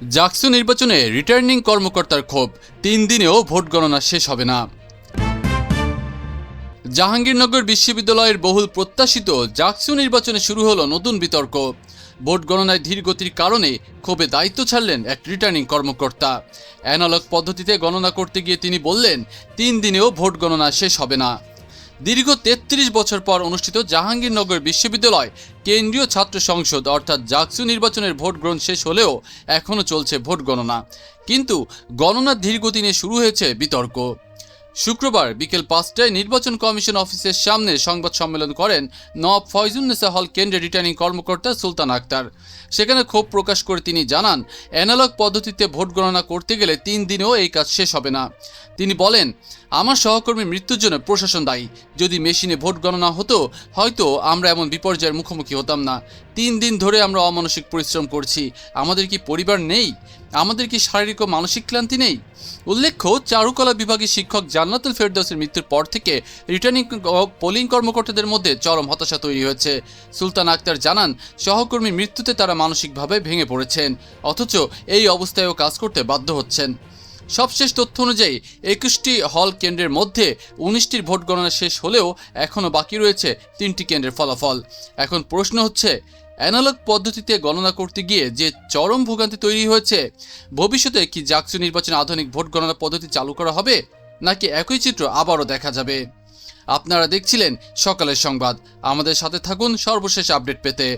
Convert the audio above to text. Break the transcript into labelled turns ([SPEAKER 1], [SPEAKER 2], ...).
[SPEAKER 1] জাকসু নির্বাচনে রিটার্নিং কর্মকর্তার ক্ষোভ। তিন দিনেও ভোট গণনা শেষ হবে না। জাহাঙ্গীরনগর বিশ্ববিদ্যালয়ের বহুল প্রত্যাশিত জাকসু নির্বাচনে শুরু হলো নতুন বিতর্ক। ভোট গণনায় ধীর গতির কারণে ক্ষোভে দায়িত্ব ছাড়লেন এক রিটার্নিং কর্মকর্তা। অ্যানালগ পদ্ধতিতে গণনা করতে গিয়ে তিনি বললেন, তিন দিনেও ভোট গণনা শেষ হবে না। দীর্ঘ তেত্রিশ বছর পর অনুষ্ঠিত জাহাঙ্গীরনগর বিশ্ববিদ্যালয় কেন্দ্রীয় ছাত্র সংসদ, অর্থাৎ জাকসু নির্বাচনের ভোট গ্রহণ শেষ হলেও এখনও চলছে ভোট গণনা। কিন্তু গণনার ধীরগতি নিয়ে শুরু হয়েছে বিতর্ক। শুক্রবার বিকেল পাঁচটায় নির্বাচন কমিশন অফিসের সামনে সংবাদ সম্মেলন করেন নওয়াব ফয়জুন্নেসা হল কেন্দ্রের রিটার্নিং কর্মকর্তা সুলতান আক্তার। সেখানে ক্ষোভ প্রকাশ করে তিনি জানান, অ্যানালগ পদ্ধতিতে ভোট গণনা করতে গেলে তিন দিনেও এই কাজ শেষ হবে না। তিনি বলেন, আমার সহকর্মীর মৃত্যুর জন্য প্রশাসন দায়ী। যদি মেশিনে ভোট গণনা হতো, হয়তো আমরা এমন বিপর্যয়ের মুখোমুখি হতাম না। তিন দিন ধরে আমরা অমানসিক পরিশ্রম করছি। আমাদের কি পরিবার নেই? আমাদের কি শারীরিক ও মানসিক ক্লান্তি নেই? উল্লেখ্য, চারুকলা বিভাগের শিক্ষক জান্নাতুল ফেরদৌসের মৃত্যুর পর থেকে রিটার্নিং পোলিং কর্মকর্তাদের মধ্যে চরম হতাশা তৈরি হয়েছে। সুলতান আক্তার জানান সহকর্মীর মৃত্যুতে তারা মানসিকভাবে ভেঙে পড়েছেন, অথচ এই অবস্থায়ও কাজ করতে বাধ্য হচ্ছেন। সবশেষ তথ্য অনুযায়ী, একুশটি হল কেন্দ্রের মধ্যে উনিশটির ভোট গণনা শেষ হলেও এখনও বাকি রয়েছে তিনটি কেন্দ্রের ফলাফল। এখন প্রশ্ন হচ্ছে অ্যানালগ পদ্ধতিতে গণনা করতে গিয়ে যে চরম ভোগান্তি তৈরি হয়েছে, ভবিষ্যতে কি জাকসু নির্বাচনে আধুনিক ভোট গণনা পদ্ধতি চালু করা হবে, নাকি একই চিত্র আবারও দেখা যাবে? আপনারা দেখছিলেন সকালের সংবাদ। আমাদের সাথে থাকুন সর্বশেষ আপডেট পেতে।